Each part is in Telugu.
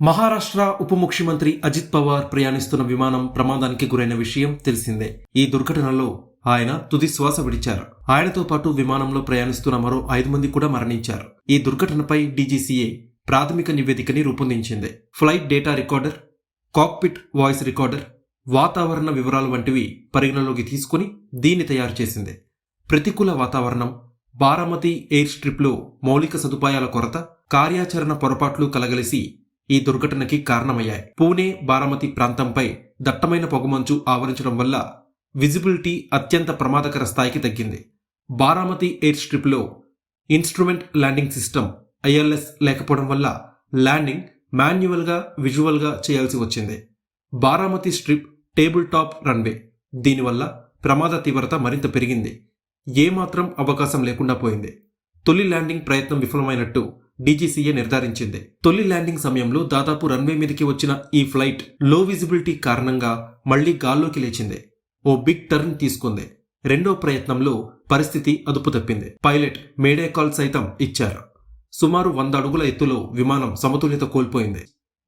మహారాష్ట్ర ఉప ముఖ్యమంత్రి అజిత్ పవార్ ప్రయాణిస్తున్న విమానం ప్రమాదానికి గురైన విషయం తెలిసిందే. ఈ దుర్ఘటనలో ఆయన తుది శ్వాస విడిచారు. ఆయనతో పాటు విమానంలో ప్రయాణిస్తున్న మరో ఐదు మంది కూడా మరణించారు. ఈ దుర్ఘటనపై డీజీసీఏ ప్రాథమిక నివేదికని రూపొందించింది. Flight data recorder cockpit voice recorder వాతావరణ వివరాలు వంటివి పరిగణలోకి తీసుకుని దీన్ని తయారు చేసింది. ప్రతికూల వాతావరణం బారామతి ఎయిర్ స్ట్రిప్లో మౌలిక సదుపాయాల కొరత కార్యాచరణ పొరపాట్లు కలగలిసి ఈ దుర్ఘటనకి కారణమయ్యాయి. పూణే బారామతి ప్రాంతంపై దట్టమైన పొగమంచు ఆవరించడం వల్ల విజిబిలిటీ అత్యంత ప్రమాదకర స్థాయికి తగ్గింది. బారామతి ఎయిర్ స్ట్రిప్లో ఇన్స్ట్రుమెంట్ ల్యాండింగ్ సిస్టమ్ ఐఎల్ఎస్ లేకపోవడం వల్ల ల్యాండింగ్ మాన్యువల్గా విజువల్గా చేయాల్సి వచ్చింది. Baramati strip table top runway. దీనివల్ల ప్రమాద తీవ్రత మరింత పెరిగింది. ఏమాత్రం అవకాశం లేకుండా పోయింది. తొలి ల్యాండింగ్ ప్రయత్నం విఫలమైనట్టు డీజీసీఏ నిర్ధారించింది. తొలి ల్యాండింగ్ సమయంలో దాదాపు రన్వే మీదకి వచ్చిన ఈ ఫ్లైట్లో విజిబిలిటీ కారణంగా మళ్ళీ గాల్లోకి లేచింది. ఓ బిగ్ టర్న్ తీసుకుంది. రెండో ప్రయత్నంలో పరిస్థితి అదుపు తప్పింది. పైలట్ మేడే కాల్ సైతం ఇచ్చారు. సుమారు వంద అడుగుల ఎత్తులో విమానం సమతుల్యత కోల్పోయింది.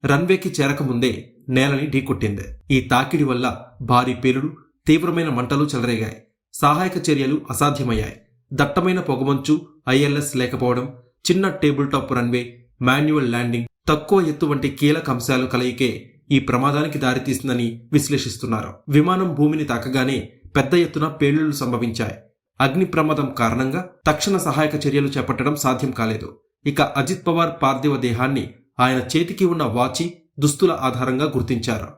రన్వేకి చేరకముందే నేలని ఢీకొట్టింది. ఈ తాకిడి వల్ల భారీ పేలుడు తీవ్రమైన మంటలు చెలరేగాయి. సహాయక చర్యలు అసాధ్యమయ్యాయి. దట్టమైన పొగమంచు ఐఎల్ఎస్ లేకపోవడం చిన్న table top runway manual landing తక్కువ ఎత్తు వంటి కీలక అంశాలు కలయికే ఈ ప్రమాదానికి దారితీసిందని విశ్లేషిస్తున్నారు. విమానం భూమిని తాకగానే పెద్ద ఎత్తున పేలుళ్ళు సంభవించాయి. అగ్ని ప్రమాదం కారణంగా తక్షణ సహాయక చర్యలు చేపట్టడం సాధ్యం కాలేదు. ఇక అజిత్ పవార్ పార్థివ దేహాన్ని ఆయన చేతికి ఉన్న వాచి దుస్తుల ఆధారంగా గుర్తించారు.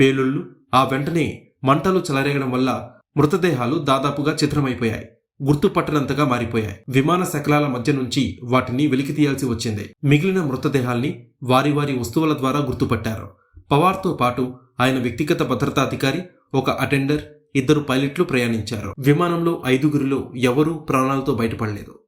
పేలుళ్ళు ఆ వెంటనే మంటలు చెలరేగడం వల్ల మృతదేహాలు దాదాపుగా చిత్రమైపోయాయి. గుర్తుపట్టనంతగా మారిపోయాయి. విమాన శకలాల మధ్య నుంచి వాటిని వెలికి తీయాల్సి వచ్చింది. మిగిలిన మృతదేహాల్ని వారి వారి వస్తువుల ద్వారా గుర్తుపట్టారు. పవార్తో పాటు ఆయన వ్యక్తిగత భద్రతా అధికారి ఒక అటెండర్ ఇద్దరు పైలట్లు ప్రయాణించారు. విమానంలో ఐదుగురిలో ఎవరూ ప్రాణాలతో బయటపడలేదు.